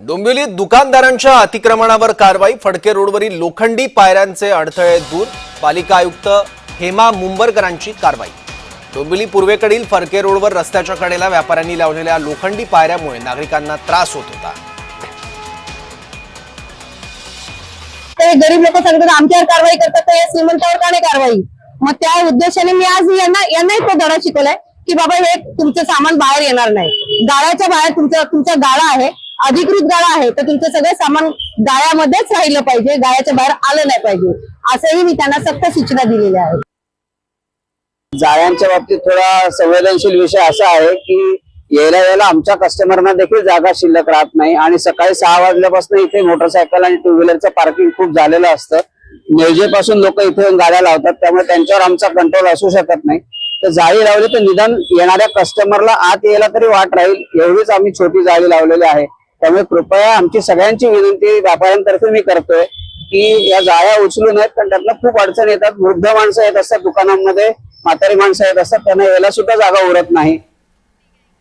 डोंबिवलीत दुकानदारांच्या अतिक्रमणावर कारवाई फडके रोडवरील लोखंडी पायऱ्यांचे अडथळे दूर पालिका आयुक्त हेमा मुंबरकरांची कारवाई. डोंबिवली पूर्वेकडील फडके रोडवर रस्त्याच्या कडेला व्यापाऱ्यांनी लावलेल्या लोखंडी पायऱ्यामुळे नागरिकांना त्रास होत होता. ते गरीब लोक सांगतात आमच्यावर कारवाई करतात तर या श्रीमंतावर का नाही कारवाई? मग त्या उद्देशाने मी आज यांना यांनाही तो धडा शिकवलाय की बाबा हे तुमचं सामान बाहेर येणार नाही. गाळ्याच्या बाहेर तुमचं तुमचा गाळा आहे अधिकृत गाळा आहे तर तुमचं सगळं सामान गाळ्यामध्येच राहिलं पाहिजे गाळ्याच्या बाहेर आलं नाही पाहिजे. असंही मी त्यांना सक्त सूचना दिलेल्या आहेत. जाळ्यांच्या बाबतीत थोडा संवेदनशील विषय असा आहे की यायला यायला आमच्या कस्टमरना देखील जागा शिल्लक राहत नाही आणि सकाळी सहा वाजल्यापासून इथे मोटरसायकल आणि टू व्हीलरचं पार्किंग खूप झालेलं असतं. निळजेपासून लोक इथे येऊन गाड्या लावतात त्यामुळे त्यांच्यावर आमचा कंट्रोल असू शकत नाही. तर जाळी लावली तर निदान येणाऱ्या कस्टमरला आत यायला तरी वाट राहील एवढीच आम्ही छोटी जाळी लावलेली आहे. त्यामुळे कृपया आमची सगळ्यांची विनंती व्यापाऱ्यांतर्फे मी करतोय की या जाळ्या उचलू नयेत कारण त्यातनं खूप अडचण येतात. वृद्ध माणसं येत असतात दुकानांमध्ये म्हातारी माणसं येत असतात त्यांना यायला सुद्धा जागा उरत नाही.